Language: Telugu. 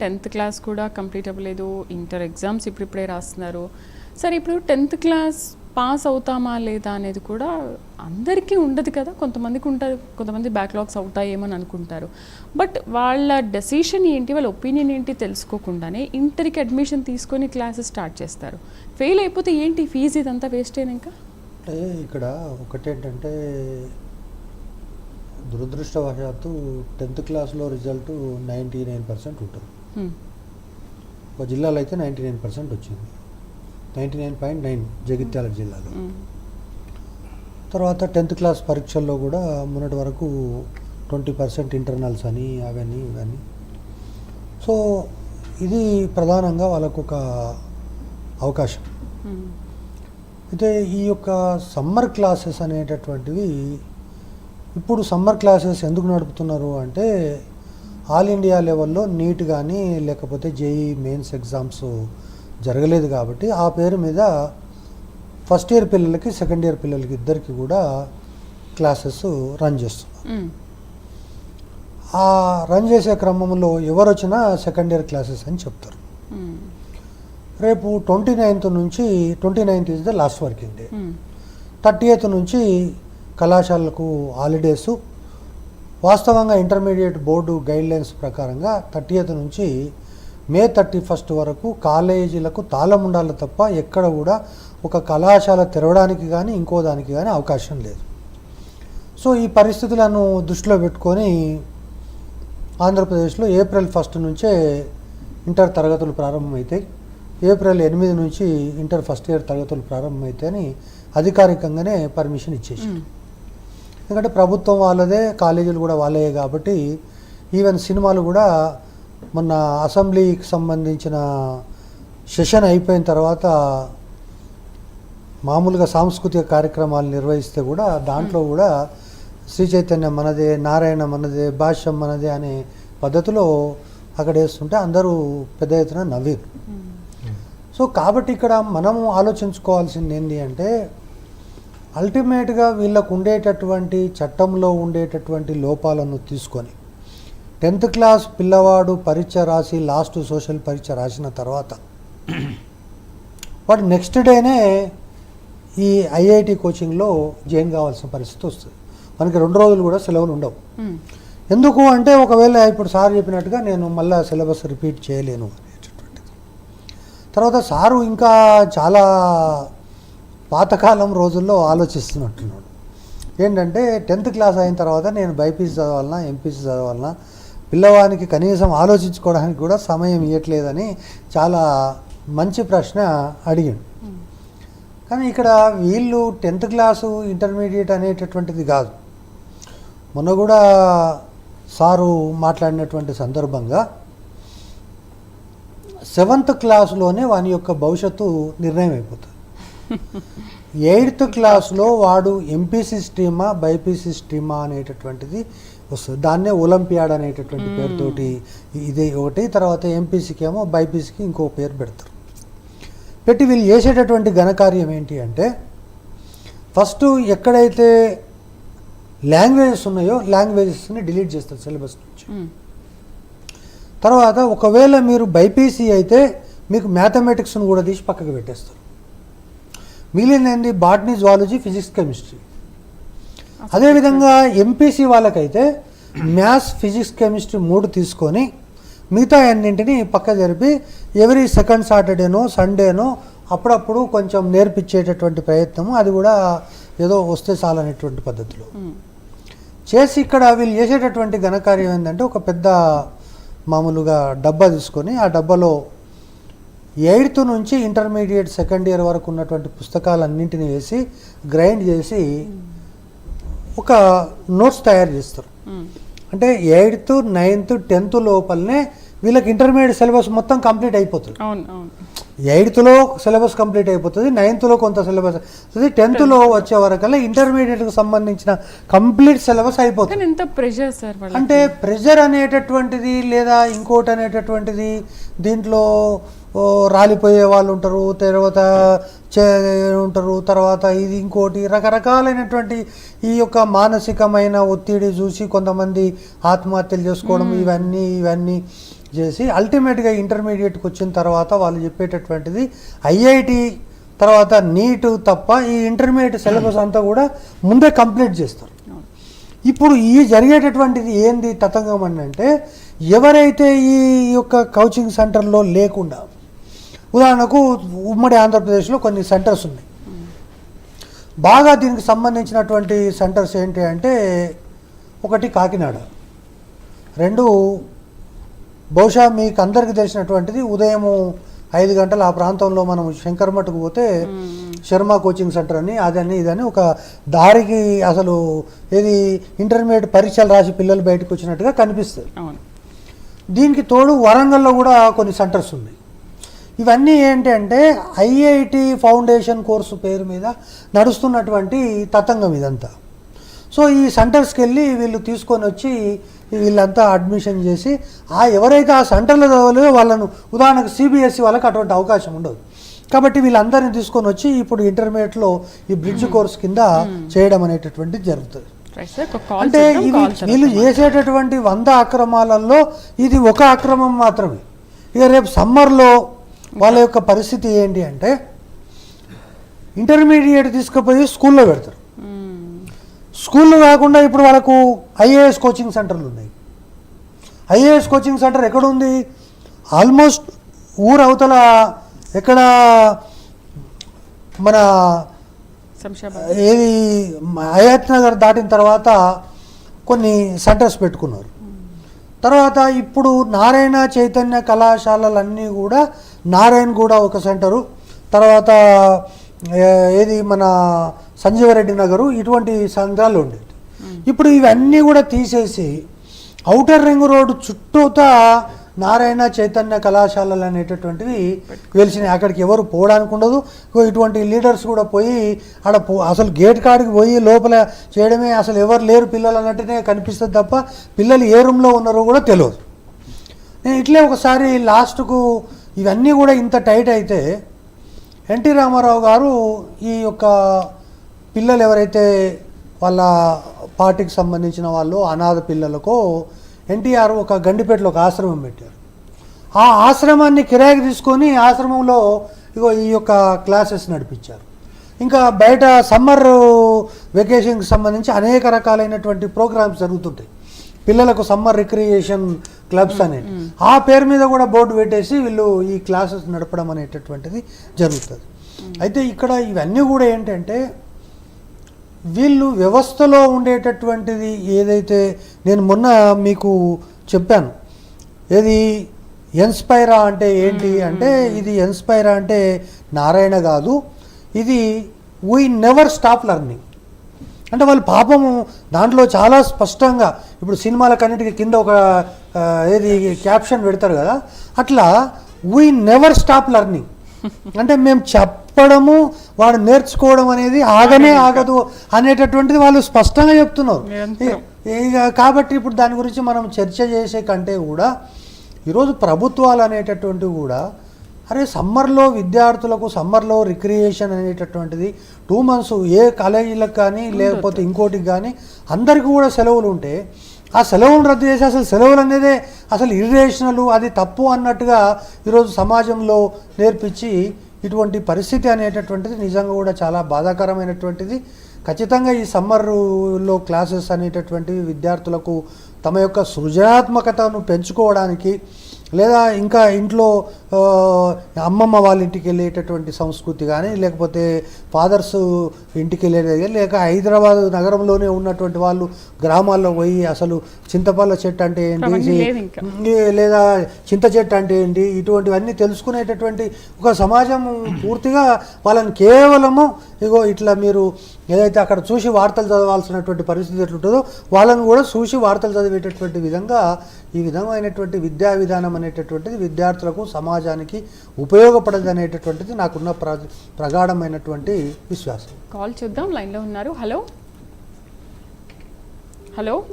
టెన్త్ క్లాస్ కూడా కంప్లీట్ అవ్వలేదు ఇంటర్ ఎగ్జామ్స్ ఇప్పుడిప్పుడే రాస్తున్నారు. సరే ఇప్పుడు టెన్త్ క్లాస్ పాస్ అవుతామా లేదా అనేది కూడా అందరికీ ఉండదు కదా. కొంతమందికి ఉంటుంది కొంతమంది బ్యాక్లాగ్స్ అవుతాయేమో అని అనుకుంటారు. బట్ వాళ్ళ డెసిషన్ ఏంటి వాళ్ళ ఒపీనియన్ ఏంటి తెలుసుకోకుండానే ఇంటర్కి అడ్మిషన్ తీసుకొని క్లాసెస్ స్టార్ట్ చేస్తారు. ఫెయిల్ అయిపోతే ఏంటి? ఫీజు ఇదంతా వేస్ట్ అయినా ఇంకా? అంటే ఇక్కడ ఒకటేంటంటే దురదృష్టవశాత్తు టెన్త్ క్లాస్లో రిజల్ట్ నైంటీ నైన్ పర్సెంట్ ఉంటుంది. ఒక జిల్లాలో అయితే నైంటీ నైన్ పర్సెంట్ వచ్చింది ninety nine point nine Jagtial జిల్లాలో. తర్వాత టెన్త్ క్లాస్ పరీక్షల్లో కూడా మొన్నటి వరకు ట్వంటీ పర్సెంట్ ఇంటర్నల్స్ అని అవన్నీ ఇవన్నీ సో ఇది ప్రధానంగా వాళ్ళకు ఒక అవకాశం. అయితే ఈ యొక్క సమ్మర్ క్లాసెస్ అనేటటువంటివి ఇప్పుడు సమ్మర్ క్లాసెస్ ఎందుకు నడుపుతున్నారు అంటే ఆల్ ఇండియా లెవెల్లో నీట్ కానీ లేకపోతే జేఈ మెయిన్స్ ఎగ్జామ్స్ జరగలేదు కాబట్టి ఆ పేరు మీద ఫస్ట్ ఇయర్ పిల్లలకి సెకండ్ ఇయర్ పిల్లలకి ఇద్దరికి కూడా క్లాసెస్ రన్ చేస్తున్నారు హ్మ్. ఆ రన్ చేసే క్రమంలో ఎవరు వచ్చినా సెకండ్ ఇయర్ క్లాసెస్ అని చెప్తారు. రేపు ట్వంటీ నైన్త్ నుంచి twenty ninth is the last working day. Thirty eighth నుంచి కళాశాలకు హాలిడేసు వాస్తవంగా ఇంటర్మీడియట్ బోర్డు గైడ్లైన్స్ ప్రకారంగా థర్టీయత్ నుంచి మే థర్టీ ఫస్ట్ వరకు కాలేజీలకు తాళం ఉండాలి తప్ప ఎక్కడ కూడా ఒక కళాశాల తెరవడానికి కానీ ఇంకో దానికి కానీ అవకాశం లేదు. సో ఈ పరిస్థితులను దృష్టిలో పెట్టుకొని ఆంధ్రప్రదేశ్లో ఏప్రిల్ ఫస్ట్ నుంచే ఇంటర్ తరగతులు ప్రారంభమవుతాయి ఏప్రిల్ ఎనిమిది నుంచి ఇంటర్ ఫస్ట్ ఇయర్ తరగతులు ప్రారంభమవుతాయని అధికారికంగానే పర్మిషన్ ఇచ్చేసారు ఎందుకంటే ప్రభుత్వం వాళ్ళదే కాలేజీలు కూడా వాళ్ళే కాబట్టి ఈవెన్ సినిమాలు కూడా మొన్న అసెంబ్లీకి సంబంధించిన సెషన్ అయిపోయిన తర్వాత మామూలుగా సాంస్కృతిక కార్యక్రమాలు నిర్వహిస్తే కూడా దాంట్లో కూడా శ్రీ చైతన్య మనదే నారాయణ మనదే భాష్యం మనదే అనే పద్ధతిలో అక్కడ వేస్తుంటే అందరూ పెద్ద ఎత్తున నవ్వారు హ్మ్. సో కాబట్టి ఇక్కడ మనం ఆలోచించుకోవాల్సింది ఏంటి అంటే అల్టిమేట్గా వీళ్ళకు ఉండేటటువంటి చట్టంలో ఉండేటటువంటి లోపాలను తీసుకొని టెన్త్ క్లాస్ పిల్లవాడు పరీక్ష రాసి లాస్ట్ సోషల్ పరీక్ష రాసిన తర్వాత వాడు నెక్స్ట్ డేనే ఈ ఐఐటి కోచింగ్లో జాయిన్ కావాల్సిన పరిస్థితి వస్తుంది. మనకి రెండు రోజులు కూడా సెలవులు ఉండవు. ఎందుకు అంటే ఒకవేళ ఇప్పుడు సార్ చెప్పినట్టుగా నేను మళ్ళీ సిలబస్ రిపీట్ చేయలేను అనేటటువంటిది. తర్వాత సారు ఇంకా చాలా పాతకాలం రోజుల్లో ఆలోచిస్తున్నట్టున్నాడు. ఏంటంటే టెన్త్ క్లాస్ అయిన తర్వాత నేను బైపీసీ చదవాలన్నా ఎంపీసీ చదవాలన్నా పిల్లవానికి కనీసం ఆలోచించుకోవడానికి కూడా సమయం ఇవ్వట్లేదని చాలా మంచి ప్రశ్న అడిగాడు. కానీ ఇక్కడ వీళ్ళు టెన్త్ క్లాసు ఇంటర్మీడియట్ అనేటటువంటిది కాదు. మొన్న కూడా సారు మాట్లాడినటువంటి సందర్భంగా సెవెంత్ క్లాసులోనే వాని యొక్క భవిష్యత్తు నిర్ణయం అయిపోతుంది ఎయిత్ క్లాస్లో వాడు ఎంపీసీ స్ట్రీమా బైపీసీ స్ట్రీమా అనేటటువంటిది వస్తుంది. దాన్నే ఒలింపియాడ్ అనేటటువంటి మ్మ్. పేరుతోటి ఇది ఒకటి. తర్వాత ఎంపీసీకి ఏమో బైపీసీకి ఇంకో పేరు పెడతారు. పెట్టి వీళ్ళు చేసేటటువంటి ఘనకార్యం ఏంటి అంటే ఫస్ట్ ఎక్కడైతే లాంగ్వేజెస్ ఉన్నాయో లాంగ్వేజెస్ని డిలీట్ చేస్తారు సిలబస్ నుంచి. హ్మ్. తర్వాత ఒకవేళ మీరు బైపీసీ అయితే మీకు మ్యాథమెటిక్స్ను కూడా తీసి పక్కకు పెట్టేస్తారు. మిగిలినది బాటనీ జువాలజీ ఫిజిక్స్ కెమిస్ట్రీ. అదేవిధంగా ఎంపీసీ వాళ్ళకైతే మ్యాథ్స్ ఫిజిక్స్ కెమిస్ట్రీ మూడు తీసుకొని మిగతా అన్నింటినీ పక్క జరిపి ఎవరీ సెకండ్ సాటర్డేనో సండేనో అప్పుడప్పుడు కొంచెం నేర్పించేటటువంటి ప్రయత్నము. అది కూడా ఏదో వస్తే చాలనేటువంటి పద్ధతిలో. చేసి ఇక్కడ వీళ్ళు చేసేటటువంటి ఘనకార్యం ఏంటంటే ఒక పెద్ద మామూలుగా డబ్బా తీసుకొని ఆ డబ్బాలో ఎయిత్ నుంచి ఇంటర్మీడియట్ సెకండ్ ఇయర్ వరకు ఉన్నటువంటి పుస్తకాలన్నింటినీ వేసి గ్రైండ్ చేసి ఒక నోట్స్ తయారు చేస్తారు. అంటే ఎయిత్ నైన్త్ టెన్త్ లోపలనే వీళ్ళకి ఇంటర్మీడియట్ సిలబస్ మొత్తం కంప్లీట్ అయిపోతుంది. ఎయిత్లో సిలబస్ కంప్లీట్ అయిపోతుంది నైన్త్లో కొంత సిలబస్ వస్తుంది టెన్త్లో వచ్చే వరకల్లా ఇంటర్మీడియట్కి సంబంధించిన కంప్లీట్ సిలబస్ అయిపోతుంది. ఎంత ప్రెషర్ సార్ అంటే ప్రెజర్ అనేటటువంటిది లేదా ఇంకోటి అనేటటువంటిది దీంట్లో రాలిపోయే వాళ్ళు ఉంటారు తర్వాత చే ఉంటారు తర్వాత ఇది ఇంకోటి రకరకాలైనటువంటి ఈ యొక్క మానసికమైన ఒత్తిడి చూసి కొంతమంది ఆత్మహత్యలు చేసుకోవడం ఇవన్నీ ఇవన్నీ చేసి అల్టిమేట్గా ఇంటర్మీడియట్కి వచ్చిన తర్వాత వాళ్ళు చెప్పేటటువంటిది ఐఐటి తర్వాత నీట్ తప్ప ఈ ఇంటర్మీడియట్ సిలబస్ అంతా కూడా ముందే కంప్లీట్ చేస్తారు. ఇప్పుడు ఈ జరిగేటటువంటిది ఏంది తతంగం అని అంటే ఎవరైతే ఈ యొక్క కోచింగ్ సెంటర్లో లేకుండా ఉదాహరణకు ఉమ్మడి ఆంధ్రప్రదేశ్లో కొన్ని సెంటర్స్ ఉన్నాయి. బాగా దీనికి సంబంధించినటువంటి సెంటర్స్ ఏంటి అంటే ఒకటి కాకినాడ రెండు బహుశా మీకు అందరికీ తెలిసినటువంటిది ఉదయం ఐదు గంటల ఆ ప్రాంతంలో మనం శంకర్మఠకు పోతే శర్మ కోచింగ్ సెంటర్ అని అదని ఇదని ఒక దారికి అసలు ఏది ఇంటర్మీడియట్ పరీక్షలు రాసి పిల్లలు బయటకు వచ్చినట్టుగా కనిపిస్తుంది. దీనికి తోడు వరంగల్లో కూడా కొన్ని సెంటర్స్ ఉన్నాయి. ఇవన్నీ ఏంటి అంటే ఐఐటి ఫౌండేషన్ కోర్సు పేరు మీద నడుస్తున్నటువంటి తతంగం ఇదంతా. సో ఈ సెంటర్స్కి వెళ్ళి వీళ్ళు తీసుకొని వచ్చి వీళ్ళంతా అడ్మిషన్ చేసి ఆ ఎవరైతే ఆ సెంటర్లో చదవలేదో వాళ్ళను ఉదాహరణకు సిబిఎస్ఈ వాళ్ళకి అటువంటి అవకాశం ఉండదు. కాబట్టి వీళ్ళందరినీ తీసుకొని వచ్చి ఇప్పుడు ఇంటర్మీడియట్లో ఈ బ్రిడ్జ్ కోర్స్ కింద చేయడం అనేటటువంటిది జరుగుతుంది. అంటే ఇది వీళ్ళు. చేసేటటువంటి వంద అక్రమాలలో ఇది ఒక అక్రమం మాత్రమే. ఇక రేపు సమ్మర్లో వాళ్ళ యొక్క పరిస్థితి ఏంటి అంటే ఇంటర్మీడియట్ తీసుకుపోయి స్కూల్లో పెడతారు. స్కూల్లో కాకుండా ఇప్పుడు వాళ్ళకు ఐఏఎస్ కోచింగ్ సెంటర్లు ఉన్నాయి. ఐఏఎస్ కోచింగ్ సెంటర్ ఎక్కడ ఉంది ఆల్మోస్ట్ ఊరు అవతల ఎక్కడ మన ఏది హయాత్ నగర్ దాటిన తర్వాత కొన్ని సెంటర్స్ పెట్టుకున్నారు. తర్వాత ఇప్పుడు నారాయణ చైతన్య కళాశాలలన్నీ కూడా నారాయణ కూడా ఒక సెంటరు. తర్వాత ఏది మన సంజీవరెడ్డి నగరు ఇటువంటి సంఘాలు ఉండేది ఇప్పుడు ఇవన్నీ కూడా తీసేసి ఔటర్ రింగ్ రోడ్డు చుట్టూతా నారాయణ చైతన్య కళాశాలలు అనేటటువంటివి వెలిసినాయి. అక్కడికి ఎవరు పోవడానికి ఉండదు. ఇటువంటి లీడర్స్ కూడా పోయి ఆడ అసలు గేట్ కాడికి పోయి లోపల చేయడమే అసలు ఎవరు లేరు పిల్లలు అన్నట్టునే కనిపిస్తుంది తప్ప పిల్లలు ఏ రూమ్లో ఉన్నారో కూడా తెలియదు. నేను ఇట్లే ఒకసారి లాస్ట్కు ఇవన్నీ కూడా ఇంత టైట్ అయితే ఎన్టీ రామారావు గారు ఈ యొక్క పిల్లలు ఎవరైతే వాళ్ళ పార్టీకి సంబంధించిన వాళ్ళు అనాథ పిల్లలకు ఎన్టీఆర్ ఒక గండిపేటలో ఒక ఆశ్రమం పెట్టారు. ఆ ఆశ్రమాన్ని కిరాయికి తీసుకొని ఆశ్రమంలో ఇగో ఈ యొక్క క్లాసెస్ నడిపించారు. ఇంకా బయట సమ్మర్ వెకేషన్కి సంబంధించి అనేక రకాలైనటువంటి ప్రోగ్రామ్స్ జరుగుతుంటాయి. పిల్లలకు సమ్మర్ రిక్రియేషన్ క్లబ్స్ అనేవి. ఆ పేరు మీద కూడా బోర్డు పెట్టేసి వీళ్ళు ఈ క్లాసెస్ నడపడం అనేటటువంటిది జరుగుతుంది. అయితే ఇక్కడ ఇవన్నీ కూడా ఏంటంటే వీళ్ళు వ్యవస్థలో ఉండేటటువంటిది ఏదైతే నేను మొన్న మీకు చెప్పాను. ఏది ఎన్స్పైరా అంటే ఏంటి అంటే ఇది ఎన్స్పైరా అంటే నారాయణ కాదు. ఇది వీ నెవర్ స్టాప్ లెర్నింగ్. అంటే వాళ్ళు పాపము దాంట్లో చాలా స్పష్టంగా ఇప్పుడు సినిమాలకన్నిటికీ కింద ఒక ఏది క్యాప్షన్ పెడతారు కదా. అట్లా వీ నెవర్ స్టాప్ లెర్నింగ్. అంటే మేము చెప్పడము వాడు నేర్చుకోవడం అనేది ఆగనే ఆగదు అనేటటువంటిది వాళ్ళు స్పష్టంగా చెప్తున్నారు. కాబట్టి ఇప్పుడు దాని గురించి మనం చర్చ చేసే కంటే కూడా ఈరోజు ప్రభుత్వాలు అనేటటువంటివి కూడా అరే సమ్మర్లో విద్యార్థులకు సమ్మర్లో రిక్రియేషన్ అనేటటువంటిది టూ మంత్స్ ఏ కాలేజీలకు కానీ లేకపోతే ఇంకోటికి కానీ అందరికీ కూడా సెలవులు ఉంటే ఆ సెలవులు రద్దు చేసి అసలు సెలవులు అనేదే అసలు ఇర్రేషనల్ అది తప్పు అన్నట్టుగా ఈరోజు సమాజంలో నేర్పించి ఇటువంటి పరిస్థితి అనేటటువంటిది నిజంగా కూడా చాలా బాధాకరమైనటువంటిది. ఖచ్చితంగా ఈ సమ్మర్లో క్లాసెస్ అనేటటువంటివి విద్యార్థులకు తమ యొక్క సృజనాత్మకతను పెంచుకోవడానికి లేదా ఇంకా ఇంట్లో అమ్మమ్మ వాళ్ళ ఇంటికి వెళ్ళేటటువంటి సంస్కృతి కానీ లేకపోతే ఫాదర్స్ ఇంటికి వెళ్ళేది కానీ లేక హైదరాబాద్ నగరంలోనే ఉన్నటువంటి వాళ్ళు గ్రామాల్లో పోయి అసలు చింతపల్ల చెట్టు అంటే ఏంటి? లేదు చింత చెట్టు అంటే ఏంటి? ఇటువంటివన్నీ తెలుసుకునేటటువంటి ఒక సమాజం పూర్తిగా వాళ్ళని కేవలము ఇగో ఇట్లా మీరు ఏదైతే అక్కడ చూసి వార్తలు చదవాల్సినటువంటి పరిస్థితి ఎట్లుంటుందో వాళ్ళని కూడా చూసి వార్తలు చదివేటటువంటి విధంగా ఈ విధమైనటువంటి విద్యా విధానం అనేటటువంటిది విద్యార్థులకు సమాజానికి ఉపయోగపడదు అనేటటువంటిది నాకున్న ప్ర ప్రగాఢమైనటువంటి విశ్వాసం. కాల్ చూద్దాం లైన్లో ఉన్నారు. హలో? హలో?